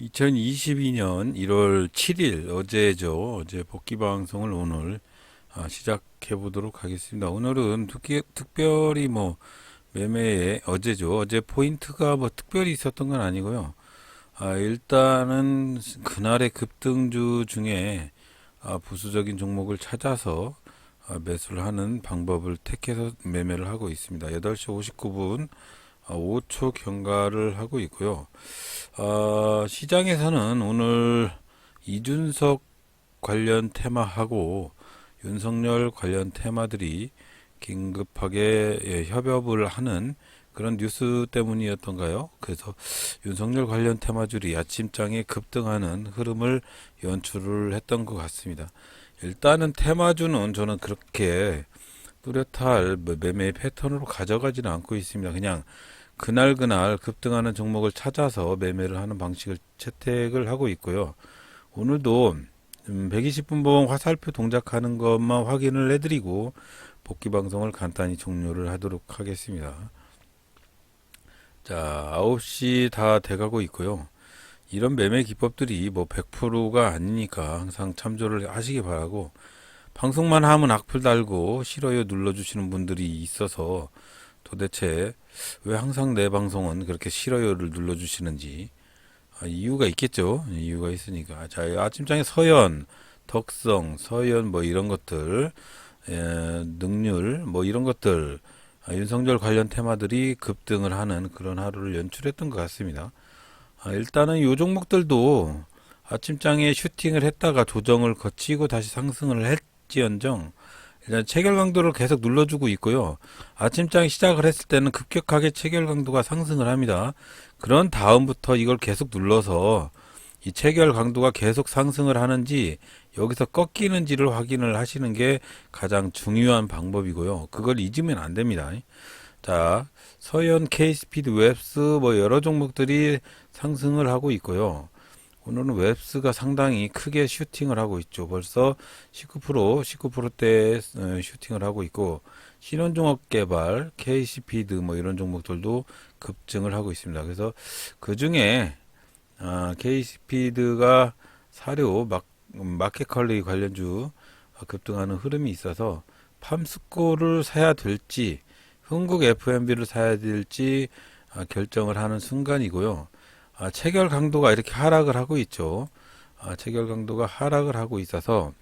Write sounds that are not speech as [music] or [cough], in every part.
2022년 1월 7일 어제죠. 어제 복귀 방송을 오늘 아, 시작해 보도록 하겠습니다. 오늘은 특히, 특별히 뭐 매매에 어제죠. 어제 포인트가 뭐 특별히 있었던 건 아니고요. 아, 일단은 그날의 급등주 중에 아, 부수적인 종목을 찾아서 아, 매수를 하는 방법을 택해서 매매를 하고 있습니다. 8시 59분 5초 경과를 하고 있고요. 어, 시장에서는 오늘 이준석 관련 테마하고 윤석열 관련 테마들이 긴급하게 예, 협업을 하는 그런 뉴스 때문이었던가요? 그래서 윤석열 관련 테마줄이 아침장에 급등하는 흐름을 연출을 했던 것 같습니다. 일단은 테마주는 저는 그렇게 뚜렷할 뭐 매매 패턴으로 가져가지는 않고 있습니다. 그냥 그날 그날 급등하는 종목을 찾아서 매매를 하는 방식을 채택을 하고 있고요. 오늘도 120분 봉 화살표 동작하는 것만 확인을 해드리고 복귀 방송을 간단히 종료를 하도록 하겠습니다. 자, 9시 다 돼가고 있고요. 이런 매매 기법들이 뭐 100%가 아니니까 항상 참조를 하시기 바라고 방송만 하면 악플 달고 싫어요 눌러주시는 분들이 있어서 도대체 왜 항상 내 방송은 그렇게 싫어요를 눌러주시는지 아, 이유가 있겠죠. 이유가 있으니까. 자, 아침장에 서연, 덕성, 서연 뭐 이런 것들, 예, 능률 뭐 이런 것들, 아, 윤석열 관련 테마들이 급등을 하는 그런 하루를 연출했던 것 같습니다. 아, 일단은 요 종목들도 아침장에 슈팅을 했다가 조정을 거치고 다시 상승을 했지언정 일단 체결 강도를 계속 눌러주고 있고요. 아침장 시작을 했을 때는 급격하게 체결 강도가 상승을 합니다. 그런 다음부터 이걸 계속 눌러서 이 체결 강도가 계속 상승을 하는지 여기서 꺾이는지를 확인을 하시는 게 가장 중요한 방법이고요. 그걸 잊으면 안 됩니다. 자, 서현, K스피드, 웹스 뭐 여러 종목들이 상승을 하고 있고요. 오늘은 웹스가 상당히 크게 슈팅을 하고 있죠. 벌써 19%, 19%대 어, 슈팅을 하고 있고 신원종합개발, KC피드 뭐 이런 종목들도 급증을 하고 있습니다. 그래서 그 중에 아, KC피드가 사료 막, 마켓컬리 관련주 급등하는 흐름이 있어서 팜스코를 사야 될지 흥국 FMB를 사야 될지 아, 결정을 하는 순간이고요. 아, 체결 강도가 이렇게 하락을 하고 있죠. 아, 체결 강도가 하락을 하고 있어서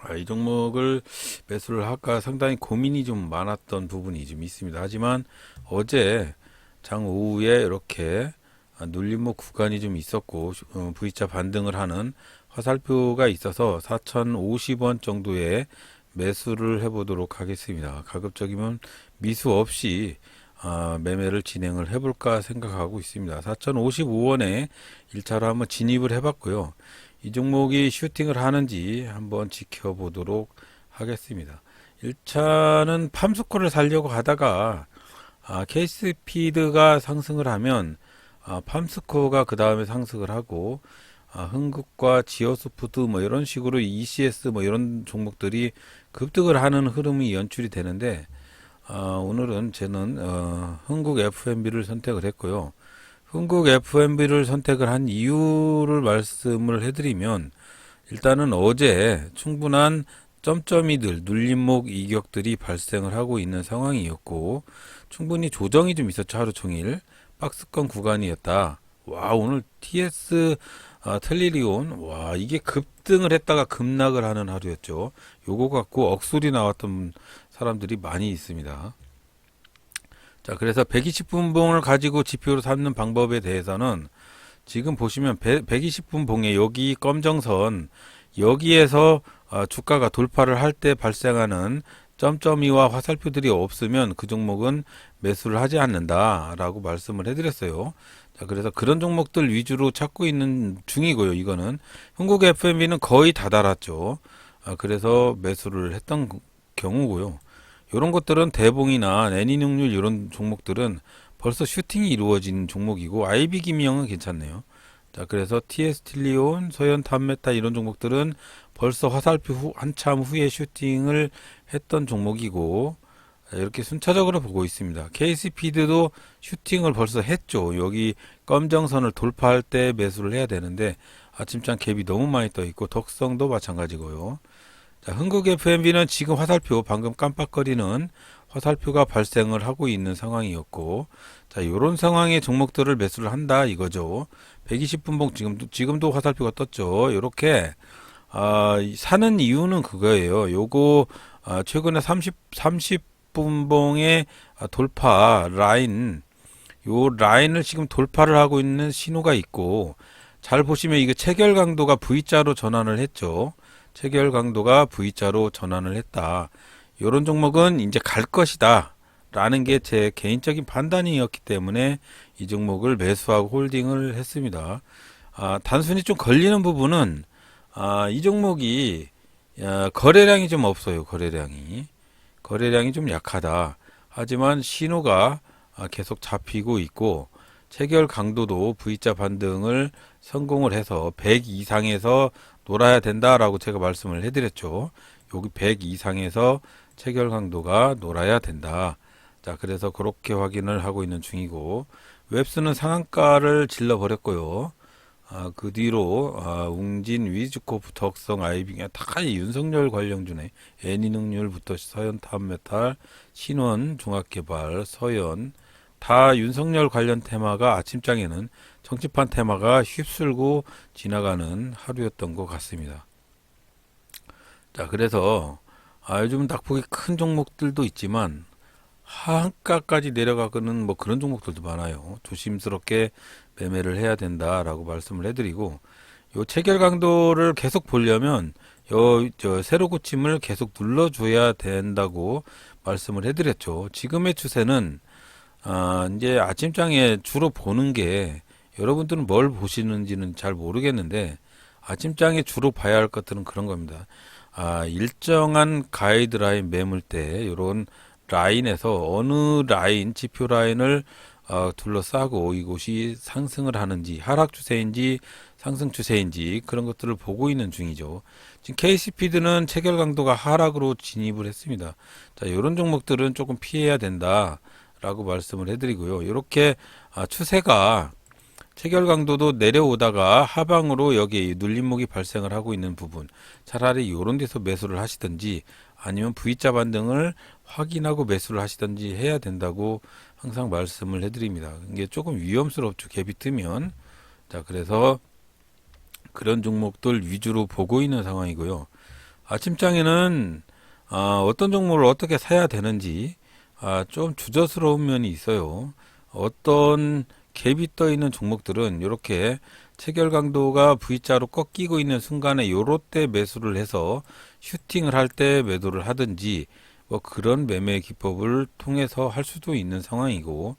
아, 이 종목을 매수를 할까 상당히 고민이 좀 많았던 부분이 좀 있습니다. 하지만 어제 장 오후에 이렇게 아, 눌림목 구간이 좀 있었고 어, V자 반등을 하는 화살표가 있어서 4,050원 정도의 매수를 해보도록 하겠습니다. 가급적이면 미수 없이 아, 매매를 진행을 해볼까 생각하고 있습니다. 4,055원에 1차로 한번 진입을 해봤고요. 이 종목이 슈팅을 하는지 한번 지켜보도록 하겠습니다. 1차는 팜스코를 살려고 하다가 아, 케이스피드가 상승을 하면 아, 팜스코가 그 다음에 상승을 하고 아, 흥국과 지오스푸드 뭐 이런 식으로 ECS 뭐 이런 종목들이 급등을 하는 흐름이 연출이 되는데 아, 오늘은 저는 어, 흥국 FMB를 선택을 했고요. 흥국 FMB를 선택을 한 이유를 말씀을 해드리면 일단은 어제 충분한 점점이들 눌림목 이격들이 발생을 하고 있는 상황이었고 충분히 조정이 좀 있었죠 하루 종일 박스권 구간이었다. 와 오늘 TS 아, 텔리리온 와 이게 급등을 했다가 급락을 하는 하루였죠. 요거 갖고 억소리 나왔던 사람들이 많이 있습니다. 자, 그래서 120분 봉을 가지고 지표로 삼는 방법에 대해서는 지금 보시면 120분 봉에 여기 검정선 여기에서 아, 주가가 돌파를 할 때 발생하는 점점이와 화살표들이 없으면 그 종목은 매수를 하지 않는다라고 말씀을 해드렸어요. 자, 그래서 그런 종목들 위주로 찾고 있는 중이고요. 이거는 한국 FMB는 거의 다 달았죠. 아, 그래서 매수를 했던 경우고요. 이런 것들은 대봉이나 애니능률 이런 종목들은 벌써 슈팅이 이루어진 종목이고 IB 김영은 괜찮네요. 자, 그래서 TS 틸리온, 서현 탑메타 이런 종목들은 벌써 화살표 후, 한참 후에 슈팅을 했던 종목이고 자, 이렇게 순차적으로 보고 있습니다. KC피드도 슈팅을 벌써 했죠. 여기 검정선을 돌파할 때 매수를 해야 되는데 아침장 갭이 너무 많이 떠 있고 덕성도 마찬가지고요. 자, 흥국 FMB는 지금 화살표 방금 깜빡거리는 화살표가 발생을 하고 있는 상황이었고 자, 요런 상황의 종목들을 매수를 한다 이거죠. 120분봉 지금도 지금도 화살표가 떴죠. 요렇게 아, 이- 사는 이유는 그거예요. 요거 아, 최근에 30 30분봉의 아, 돌파 라인 요 라인을 지금 돌파를 하고 있는 신호가 있고 잘 보시면 이게 체결 강도가 V자로 전환을 했죠. 체결 강도가 V자로 전환을 했다. 요런 종목은 이제 갈 것이다. 라는 게 제 개인적인 판단이었기 때문에 이 종목을 매수하고 홀딩을 했습니다. 아, 단순히 좀 걸리는 부분은 아, 이 종목이 아, 거래량이 좀 없어요. 거래량이 거래량이 좀 약하다. 하지만 신호가 아, 계속 잡히고 있고 체결 강도도 V자 반등을 성공을 해서 100 이상에서 놀아야 된다라고 제가 말씀을 해드렸죠. 여기 100 이상에서 체결 강도가 놀아야 된다. 자, 그래서 그렇게 확인을 하고 있는 중이고 웹스는 상한가를 질러 버렸고요. 아, 그 뒤로 아, 웅진, 위즈코프, 덕성, 아이빙 다 윤석열 관련주네. 애니능률부터 서현 탑메탈, 신원, 종합개발, 서현 다 윤석열 관련 테마가 아침장에는 정치판 테마가 휩쓸고 지나가는 하루였던 것 같습니다. 자, 그래서 아, 요즘 낙폭이 큰 종목들도 있지만 하한가까지 내려가는 뭐 그런 종목들도 많아요. 조심스럽게 매매를 해야 된다라고 말씀을 해드리고 요 체결 강도를 계속 보려면 요 저 세로 고침을 계속 눌러줘야 된다고 말씀을 해드렸죠. 지금의 추세는 아, 이제 아침장에 주로 보는 게 여러분들은 뭘 보시는지는 잘 모르겠는데 아침장에 주로 봐야 할 것들은 그런 겁니다. 아, 일정한 가이드라인 매물대 이런 라인에서 어느 라인 지표 라인을 어, 둘러싸고 이곳이 상승을 하는지 하락 추세인지 상승 추세인지 그런 것들을 보고 있는 중이죠. 지금 KC피드는 체결 강도가 하락으로 진입을 했습니다. 자, 이런 종목들은 조금 피해야 된다라고 말씀을 해드리고요. 이렇게 아, 추세가 체결 강도도 내려오다가 하방으로 여기 눌림목이 발생을 하고 있는 부분 차라리 이런 데서 매수를 하시든지 아니면 V자 반등을 확인하고 매수를 하시든지 해야 된다고 항상 말씀을 해드립니다. 이게 조금 위험스럽죠. 갭이 뜨면 자 그래서 그런 종목들 위주로 보고 있는 상황이고요. 아침장에는 아, 어떤 종목을 어떻게 사야 되는지 아, 좀 주저스러운 면이 있어요. 어떤 갭이 떠 있는 종목들은 이렇게 체결 강도가 V자로 꺾이고 있는 순간에 요럴 때 매수를 해서 슈팅을 할 때 매도를 하든지 뭐 그런 매매 기법을 통해서 할 수도 있는 상황이고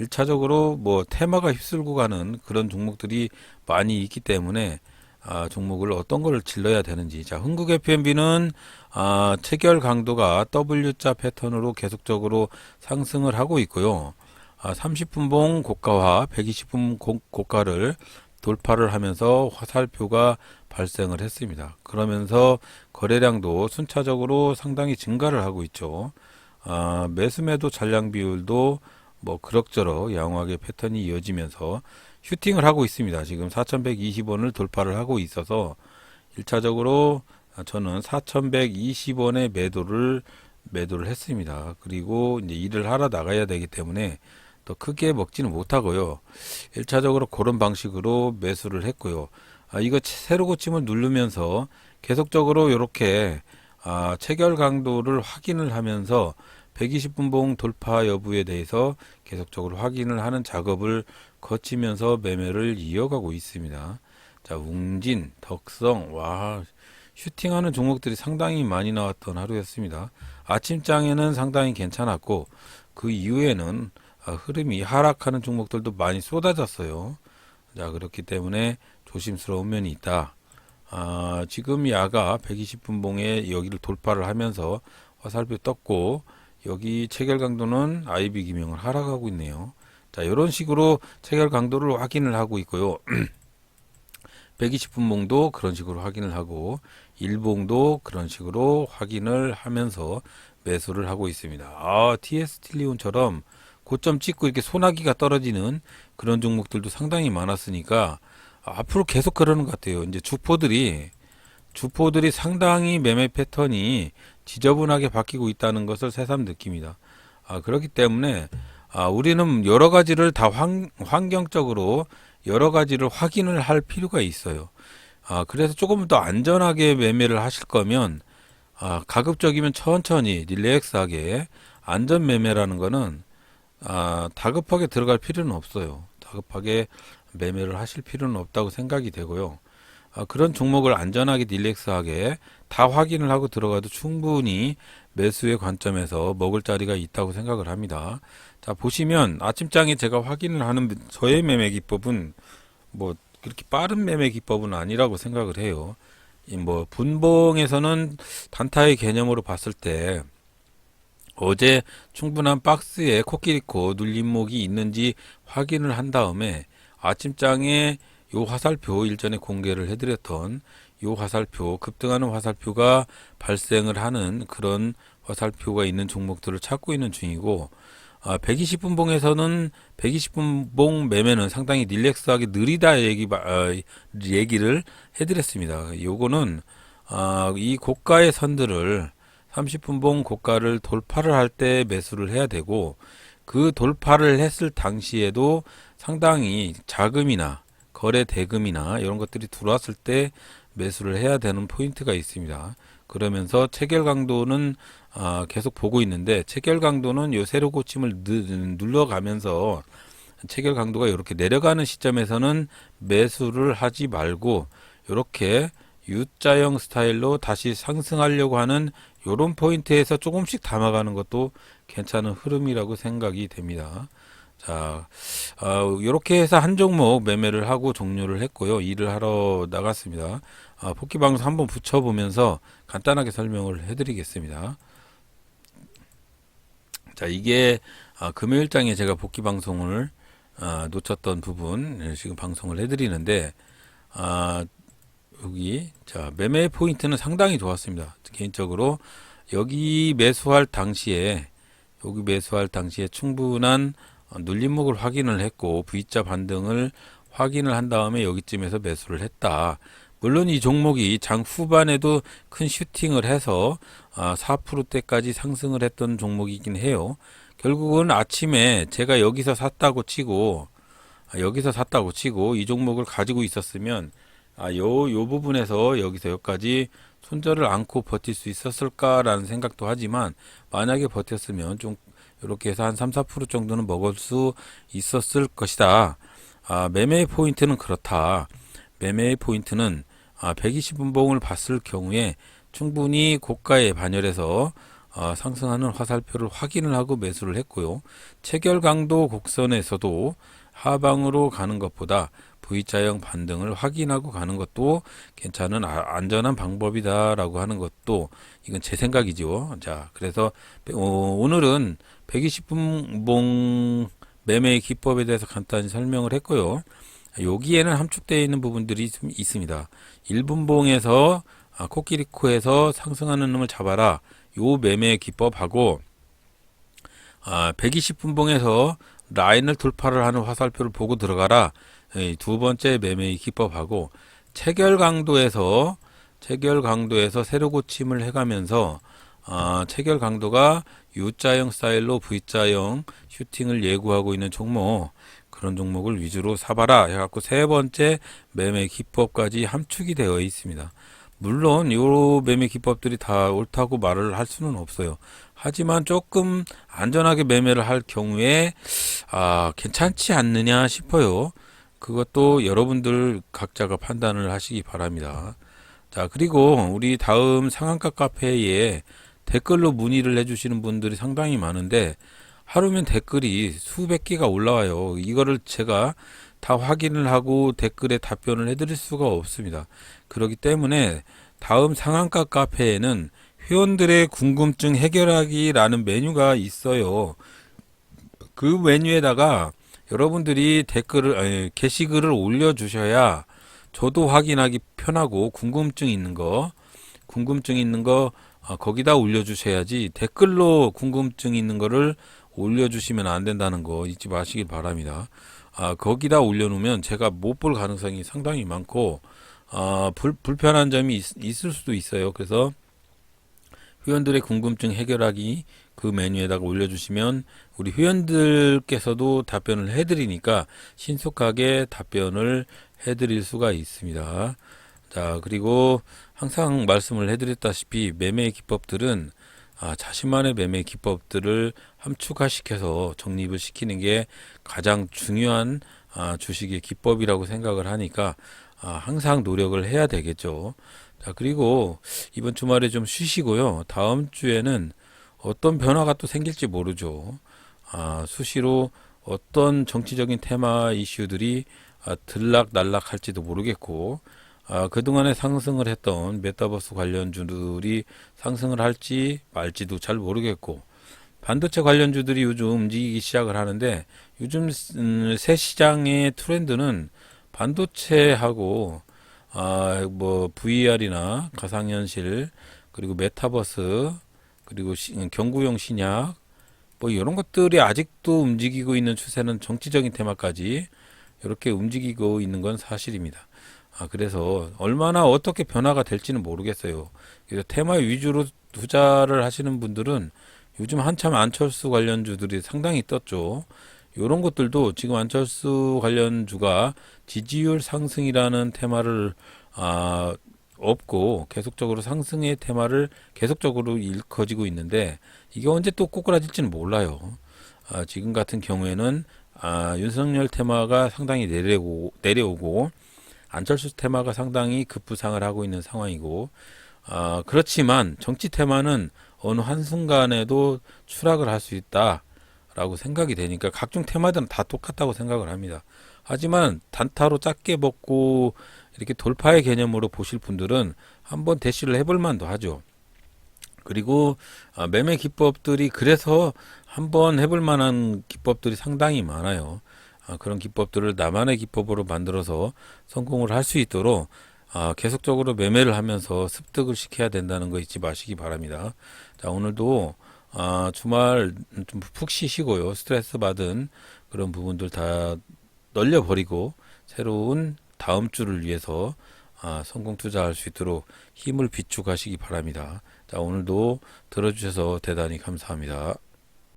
일차적으로 뭐 테마가 휩쓸고 가는 그런 종목들이 많이 있기 때문에 아, 종목을 어떤 걸 질러야 되는지. 자, 흥국 FMB는 아, 체결 강도가 W자 패턴으로 계속적으로 상승을 하고 있고요. 아, 30분봉 고가와 120분 고, 고가를 돌파를 하면서 화살표가 발생을 했습니다. 그러면서 거래량도 순차적으로 상당히 증가를 하고 있죠. 아, 매수매도 잔량 비율도 뭐 그럭저럭 양호하게 패턴이 이어지면서 슈팅을 하고 있습니다. 지금 4,120원을 돌파를 하고 있어서 1차적으로 저는 4,120원의 매도를 매도를 했습니다. 그리고 이제 일을 하러 나가야 되기 때문에 또 크게 먹지는 못하고요. 1차적으로 그런 방식으로 매수를 했고요. 아, 이거 세로 고침을 누르면서 계속적으로 이렇게 아, 체결 강도를 확인을 하면서 120분봉 돌파 여부에 대해서 계속적으로 확인을 하는 작업을 거치면서 매매를 이어가고 있습니다. 자, 웅진, 덕성, 와, 슈팅하는 종목들이 상당히 많이 나왔던 하루였습니다. 아침장에는 상당히 괜찮았고, 그 이후에는 아, 흐름이 하락하는 종목들도 많이 쏟아졌어요. 자, 그렇기 때문에 조심스러운 면이 있다. 아, 지금 야가 120분 봉에 여기를 돌파를 하면서 화살표 떴고, 여기 체결 강도는 IB 기명을 하락하고 있네요. 자, 이런 식으로 체결 강도를 확인을 하고 있고요. [clears throat] 120분 봉도 그런 식으로 확인을 하고, 일봉도 그런 식으로 확인을 하면서 매수를 하고 있습니다. 아, TS 틸리온처럼 고점 찍고 이렇게 소나기가 떨어지는 그런 종목들도 상당히 많았으니까 앞으로 계속 그러는 것 같아요. 이제 주포들이 주포들이 상당히 매매 패턴이 지저분하게 바뀌고 있다는 것을 새삼 느낍니다. 아, 그렇기 때문에 아, 우리는 여러 가지를 다 환, 환경적으로 여러 가지를 확인을 할 필요가 있어요. 아, 그래서 조금 더 안전하게 매매를 하실 거면 아, 가급적이면 천천히 릴렉스하게 안전 매매라는 거는 아, 다급하게 들어갈 필요는 없어요. 다급하게 매매를 하실 필요는 없다고 생각이 되고요. 아, 그런 종목을 안전하게 릴렉스하게 다 확인을 하고 들어가도 충분히 매수의 관점에서 먹을 자리가 있다고 생각을 합니다. 자, 보시면 아침장에 제가 확인을 하는 저의 매매 기법은 뭐 그렇게 빠른 매매 기법은 아니라고 생각을 해요. 이뭐 분봉에서는 단타의 개념으로 봤을 때 어제 충분한 박스에 코끼리코 눌림목이 있는지 확인을 한 다음에 아침장에 요 화살표 일전에 공개를 해드렸던 요 화살표 급등하는 화살표가 발생을 하는 그런 화살표가 있는 종목들을 찾고 있는 중이고 아, 120분 봉에서는 120분 봉 매매는 상당히 릴렉스하게 느리다 얘기 아, 얘기를 해드렸습니다. 요거는 아, 이 고가의 선들을 30분봉 고가를 돌파를 할 때 매수를 해야 되고 그 돌파를 했을 당시에도 상당히 자금이나 거래 대금이나 이런 것들이 들어왔을 때 매수를 해야 되는 포인트가 있습니다. 그러면서 체결 강도는 아, 계속 보고 있는데 체결 강도는 요 세로 고침을 누- 눌러가면서 체결 강도가 이렇게 내려가는 시점에서는 매수를 하지 말고 이렇게 U자형 스타일로 다시 상승하려고 하는 요런 포인트에서 조금씩 담아가는 것도 괜찮은 흐름이라고 생각이 됩니다. 자, 어, 이렇게 해서 한 종목 매매를 하고 종료를 했고요. 일을 하러 나갔습니다. 아, 복귀 방송 한번 붙여보면서 간단하게 설명을 해드리겠습니다. 자, 이게 아, 금요일장에 제가 복귀 방송을 아, 놓쳤던 부분 예, 지금 방송을 해드리는데 아, 여기 자 매매 포인트는 상당히 좋았습니다. 개인적으로 여기 매수할 당시에 여기 매수할 당시에 충분한 어, 눌림목을 확인을 했고 V자 반등을 확인을 한 다음에 여기쯤에서 매수를 했다. 물론 이 종목이 장 후반에도 큰 슈팅을 해서 아, 4%대까지 상승을 했던 종목이긴 해요. 결국은 아침에 제가 여기서 샀다고 치고 아, 여기서 샀다고 치고 이 종목을 가지고 있었으면 아, 요, 요 부분에서 여기서 여기까지 손절을 않고 버틸 수 있었을까라는 생각도 하지만 만약에 버텼으면 좀 이렇게 해서 한 3, 4% 정도는 먹을 수 있었을 것이다. 아, 매매의 포인트는 그렇다. 매매의 포인트는 아, 120분봉을 봤을 경우에 충분히 고가에 반열해서 아, 상승하는 화살표를 확인을 하고 매수를 했고요. 체결 강도 곡선에서도 하방으로 가는 것보다 V자형 반등을 확인하고 가는 것도 괜찮은 아- 안전한 방법이다라고 하는 것도 이건 제 생각이죠. 자, 그래서 어, 오늘은 120분 봉 매매 기법에 대해서 간단히 설명을 했고요. 여기에는 함축되어 있는 부분들이 좀 있습니다. 1분봉에서 아, 코끼리코에서 상승하는 놈을 잡아라. 요 매매 기법하고 아, 120분봉에서 라인을 돌파를 하는 화살표를 보고 들어가라. 이두 번째 매매의 기법하고 체결 강도에서 체결 강도에서 세로 고침을 해가면서 아, 체결 강도가 U자형 스타일로 V자형 슈팅을 예고하고 있는 종목 그런 종목을 위주로 사봐라 해갖고 세 번째 매매 기법까지 함축이 되어 있습니다. 물론 요 매매 기법들이 다 옳다고 말을 할 수는 없어요. 하지만 조금 안전하게 매매를 할 경우에 아, 괜찮지 않느냐 싶어요. 그것도 여러분들 각자가 판단을 하시기 바랍니다. 자, 그리고 우리 다음 상한가 카페에 댓글로 문의를 해주시는 분들이 상당히 많은데 하루면 댓글이 수백 개가 올라와요. 이거를 제가 다 확인을 하고 댓글에 답변을 해드릴 수가 없습니다. 그렇기 때문에 다음 상한가 카페에는 회원들의 궁금증 해결하기라는 메뉴가 있어요. 그 메뉴에다가 여러분들이 댓글을 아니, 게시글을 올려주셔야 저도 확인하기 편하고 궁금증 있는 거 궁금증 있는 거 아, 거기다 올려주셔야지 댓글로 궁금증 있는 거를 올려주시면 안 된다는 거 잊지 마시길 바랍니다. 아, 거기다 올려놓으면 제가 못 볼 가능성이 상당히 많고 아, 불, 불편한 점이 있, 있을 수도 있어요. 그래서 회원들의 궁금증 해결하기 그 메뉴에다가 올려주시면 우리 회원들께서도 답변을 해드리니까 신속하게 답변을 해드릴 수가 있습니다. 자, 그리고 항상 말씀을 해드렸다시피 매매 기법들은 아, 자신만의 매매 기법들을 함축화시켜서 정립을 시키는 게 가장 중요한 아, 주식의 기법이라고 생각을 하니까 아, 항상 노력을 해야 되겠죠. 자, 그리고 이번 주말에 좀 쉬시고요. 다음 주에는 어떤 변화가 또 생길지 모르죠. 아, 수시로 어떤 정치적인 테마 이슈들이 아, 들락날락 할지도 모르겠고, 아, 그동안에 상승을 했던 메타버스 관련주들이 상승을 할지 말지도 잘 모르겠고, 반도체 관련주들이 요즘 움직이기 시작을 하는데, 요즘 음, 새 시장의 트렌드는 반도체하고, 아, 뭐, VR이나 가상현실, 그리고 메타버스, 그리고 시- 경구용 신약, 뭐, 이런 것들이 아직도 움직이고 있는 추세는 정치적인 테마까지 이렇게 움직이고 있는 건 사실입니다. 아, 그래서 얼마나 어떻게 변화가 될지는 모르겠어요. 그래서 테마 위주로 투자를 하시는 분들은 요즘 한참 안철수 관련주들이 상당히 떴죠. 이런 것들도 지금 안철수 관련주가 지지율 상승이라는 테마를 아, 없고 계속적으로 상승의 테마를 계속적으로 일커지고 있는데 이게 언제 또 꼬꾸라질지는 몰라요. 아, 지금 같은 경우에는 아, 윤석열 테마가 상당히 내려오고, 내려오고 안철수 테마가 상당히 급부상을 하고 있는 상황이고 아, 그렇지만 정치 테마는 어느 한순간에도 추락을 할 수 있다라고 생각이 되니까 각종 테마들은 다 똑같다고 생각을 합니다. 하지만 단타로 작게 먹고 이렇게 돌파의 개념으로 보실 분들은 한번 대시를 해볼 만도 하죠. 그리고 아, 매매 기법들이 그래서 한번 해볼 만한 기법들이 상당히 많아요. 아, 그런 기법들을 나만의 기법으로 만들어서 성공을 할 수 있도록 아, 계속적으로 매매를 하면서 습득을 시켜야 된다는 거 잊지 마시기 바랍니다. 자, 오늘도 아, 주말 좀 푹 쉬시고요. 스트레스 받은 그런 부분들 다 널려버리고 새로운 다음 주를 위해서 아, 성공 투자할 수 있도록 힘을 비축하시기 바랍니다. 자, 오늘도 들어주셔서 대단히 감사합니다.